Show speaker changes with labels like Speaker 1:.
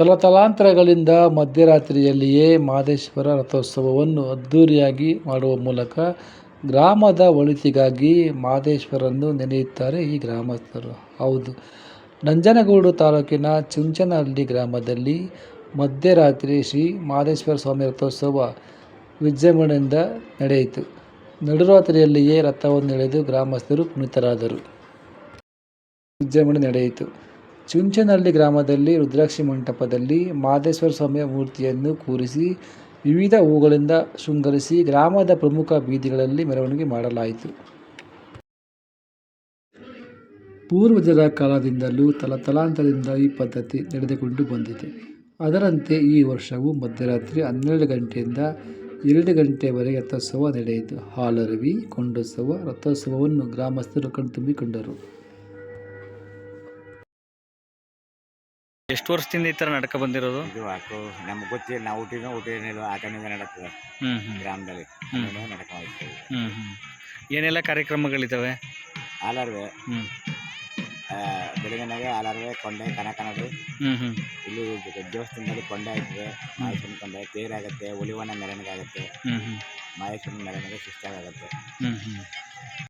Speaker 1: ತಲತಲಾಂತರಗಳಿಂದ ಮಧ್ಯರಾತ್ರಿಯಲ್ಲಿಯೇ ಮಾದೇಶ್ವರ ರಥೋತ್ಸವವನ್ನು ಅದ್ಧೂರಿಯಾಗಿ ಮಾಡುವ ಮೂಲಕ ಗ್ರಾಮದ ಒಳಿತಿಗಾಗಿ ಮಾದೇಶ್ವರನ್ನು ನೆನೆಯುತ್ತಾರೆ ಈ ಗ್ರಾಮಸ್ಥರು. ಹೌದು, ನಂಜನಗೂಡು ತಾಲೂಕಿನ ಚುಂಚನಹಳ್ಳಿ ಗ್ರಾಮದಲ್ಲಿ ಮಧ್ಯರಾತ್ರಿ ಶ್ರೀ ಮಾದೇಶ್ವರ ಸ್ವಾಮಿ ರಥೋತ್ಸವ ವಿಜೃಂಭಣೆಯಿಂದ ನಡೆಯಿತು. ನಡುರಾತ್ರಿಯಲ್ಲಿಯೇ ರಥವನ್ನು ಎಳೆದು ಗ್ರಾಮಸ್ಥರು ಪುನೀತರಾದರು. ವಿಜೃಂಭಣೆ ನಡೆಯಿತು. ಚುಂಚನಹಳ್ಳಿ ಗ್ರಾಮದಲ್ಲಿ ರುದ್ರಾಕ್ಷಿ ಮಂಟಪದಲ್ಲಿ ಮಾದೇಶ್ವರ ಸ್ವಾಮಿಯ ಮೂರ್ತಿಯನ್ನು ಕೂರಿಸಿ ವಿವಿಧ ಹೂಗಳಿಂದ ಶೃಂಗರಿಸಿ ಗ್ರಾಮದ ಪ್ರಮುಖ ಬೀದಿಗಳಲ್ಲಿ ಮೆರವಣಿಗೆ ಮಾಡಲಾಯಿತು. ಪೂರ್ವಜರ ಕಾಲದಿಂದಲೂ ತಲತಲಾಂತರದಿಂದ ಈ ಪದ್ಧತಿ ನಡೆದುಕೊಂಡು ಬಂದಿದೆ. ಅದರಂತೆ ಈ ವರ್ಷವೂ ಮಧ್ಯರಾತ್ರಿ ಹನ್ನೆರಡು ಗಂಟೆಯಿಂದ ಎರಡು ಗಂಟೆವರೆಗೆ ರಥೋತ್ಸವ ನಡೆಯಿತು. ಹಾಲರವಿ, ಕೊಂಡೋತ್ಸವ, ರಥೋತ್ಸವವನ್ನು ಗ್ರಾಮಸ್ಥರು ಕಣ್ತುಂಬಿಕೊಂಡರು.
Speaker 2: ಎಷ್ಟು ವರ್ಷದಿಂದ ಈ ಥರ ನಡ್ಕೊ ಬಂದಿರೋದು?
Speaker 3: ಇದು ಹಾಕು ನಮ್ಗೆ ಗೊತ್ತಿಲ್ಲ ನಾವು ಹುಟ್ಟಿದ ಹುಟ್ಟಿದ ಆ ಕಣ್ಣಿಂದ ನಡೀತದೆ
Speaker 2: ಹ್ಞೂ ಹ್ಞೂ
Speaker 3: ಗ್ರಾಮದಲ್ಲಿ
Speaker 2: ಹ್ಮ್.
Speaker 3: ನಡ್ಕೊಂಡು ಹೋಗ್ತೀವಿ.
Speaker 2: ಹ್ಞೂ ಹ್ಞೂ ಏನೆಲ್ಲ ಕಾರ್ಯಕ್ರಮಗಳಿದ್ದಾವೆ
Speaker 3: ಆಲಾರ್ವೆ
Speaker 2: ಹ್ಞೂ
Speaker 3: ಬೆಳಗಿನಾಗೆ ಆಲಾರ್ವೆ ಕೊಂಡೆ ಕನಕನದು
Speaker 2: ಹ್ಞೂ ಹ್ಞೂ
Speaker 3: ಇಲ್ಲಿ ದೇವಸ್ಥಾನದಲ್ಲಿ ಕೊಂಡೆ ಆಗ್ತದೆ ಮಹೇಶ್ವರನ ಕೊಂಡೆ ತೇರಾಗುತ್ತೆ ಹುಲಿವನ ಮೆರವಣಿಗೆ ಆಗುತ್ತೆ.
Speaker 2: ಹ್ಞೂ ಹ್ಞೂ
Speaker 3: ಮಹೇಶ್ವರನ ಮೆರವಣಿಗೆ ಶಿಸ್ತಾಗುತ್ತೆ
Speaker 2: ಹ್ಞೂ ಹ್ಞೂ